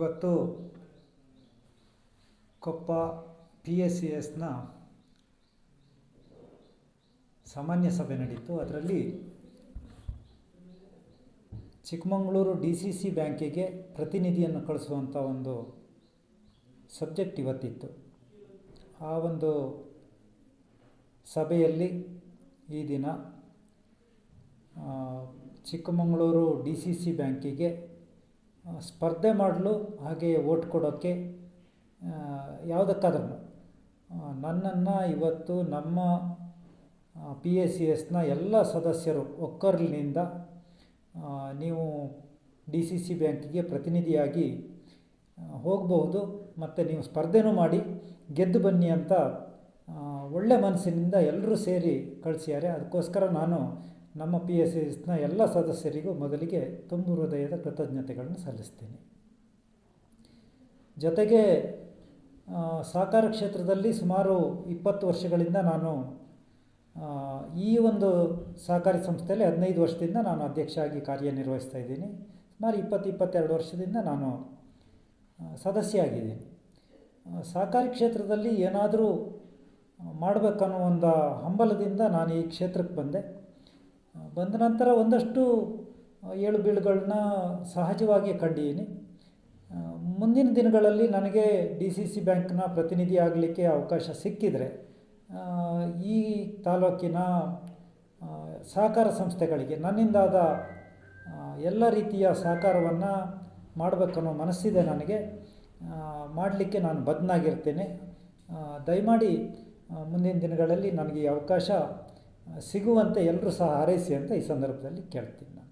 ಇವತ್ತು Koppa P S C ಎಸ್ನ ಸಾಮಾನ್ಯ ಸಭೆ ನಡೀತು. ಅದರಲ್ಲಿ ಚಿಕ್ಕಮಗಳೂರು ಡಿ ಸಿ ಸಿ ಬ್ಯಾಂಕಿಗೆ ಪ್ರತಿನಿಧಿಯನ್ನು ಕಳಿಸುವಂಥ ಒಂದು ಸಬ್ಜೆಕ್ಟ್ ಇವತ್ತಿತ್ತು. ಆ ಒಂದು ಸಭೆಯಲ್ಲಿ ಈ ದಿನ ಚಿಕ್ಕಮಗಳೂರು ಡಿ ಸಿ ಸಿ ಬ್ಯಾಂಕಿಗೆ ಸ್ಪರ್ಧೆ ಮಾಡಲು ಹಾಗೆ ಓಟ್ ಕೊಡೋಕ್ಕೆ ಯಾವುದಕ್ಕಾದ್ರೂ ನನ್ನನ್ನು ಇವತ್ತು ನಮ್ಮ ಪಿ ಎ ಸಿ ಎಸ್ನ ಎಲ್ಲ ಸದಸ್ಯರು ಒಕ್ಕರ್ಲಿನಿಂದ ನೀವು ಡಿ ಸಿ ಸಿ ಬ್ಯಾಂಕಿಗೆ ಪ್ರತಿನಿಧಿಯಾಗಿ ಹೋಗಬಹುದು, ಮತ್ತು ನೀವು ಸ್ಪರ್ಧೆನೂ ಮಾಡಿ, ಗೆದ್ದು ಬನ್ನಿ ಅಂತ ಒಳ್ಳೆ ಮನಸ್ಸಿನಿಂದ ಎಲ್ಲರೂ ಸೇರಿ ಕಳಿಸ್ಯಾರೆ ಅದಕ್ಕೋಸ್ಕರ ನಾನು ನಮ್ಮ ಪಿ ಎಸ್ ಎಸ್ನ ಎಲ್ಲ ಸದಸ್ಯರಿಗೂ ಮೊದಲಿಗೆ ತುಂಬು ಹೃದಯದ ಕೃತಜ್ಞತೆಗಳನ್ನು ಸಲ್ಲಿಸ್ತೀನಿ. ಜೊತೆಗೆ ಸಹಕಾರ ಕ್ಷೇತ್ರದಲ್ಲಿ ಸುಮಾರು ಇಪ್ಪತ್ತು ವರ್ಷಗಳಿಂದ ನಾನು ಈ ಒಂದು ಸಹಕಾರಿ ಸಂಸ್ಥೆಯಲ್ಲಿ ಹದಿನೈದು ವರ್ಷದಿಂದ ನಾನು ಅಧ್ಯಕ್ಷ ಆಗಿ ಕಾರ್ಯನಿರ್ವಹಿಸ್ತಾ ಇದ್ದೀನಿ. ಸುಮಾರು ಇಪ್ಪತ್ತು, ಇಪ್ಪತ್ತೆರಡು ವರ್ಷದಿಂದ ನಾನು ಸದಸ್ಯ ಆಗಿದ್ದೀನಿ ಸಹಕಾರಿ ಕ್ಷೇತ್ರದಲ್ಲಿ ಏನಾದರೂ ಮಾಡಬೇಕನ್ನೋ ಒಂದು ಹಂಬಲದಿಂದ ನಾನು ಈ ಕ್ಷೇತ್ರಕ್ಕೆ ಬಂದೆ. ಬಂದ ನಂತರ ಒಂದಷ್ಟು ಏಳು ಬೀಳುಗಳನ್ನ ಸಹಜವಾಗಿ ಕಂಡಿದ್ದೀನಿ. ಮುಂದಿನ ದಿನಗಳಲ್ಲಿ ನನಗೆ ಡಿ ಸಿ ಸಿ ಬ್ಯಾಂಕ್ನ ಪ್ರತಿನಿಧಿ ಆಗಲಿಕ್ಕೆ ಅವಕಾಶ ಸಿಕ್ಕಿದರೆ ಈ ತಾಲೂಕಿನ ಸಹಕಾರ ಸಂಸ್ಥೆಗಳಿಗೆ ನನ್ನಿಂದಾದ ಎಲ್ಲ ರೀತಿಯ ಸಹಕಾರವನ್ನು ಮಾಡಬೇಕನ್ನೋ ಮನಸ್ಸಿದೆ ನನಗೆ. ಮಾಡಲಿಕ್ಕೆ ನಾನು ಬದ್ಧನಾಗಿರ್ತೇನೆ. ದಯಮಾಡಿ ಮುಂದಿನ ದಿನಗಳಲ್ಲಿ ನನಗೆ ಈ ಅವಕಾಶ ಸಿಗುವಂತೆ ಎಲ್ಲರೂ ಸಹ ಹಾರೈಸಿ ಅಂತ ಈ ಸಂದರ್ಭದಲ್ಲಿ ಕೇಳ್ತೀನಿ ನಾನು.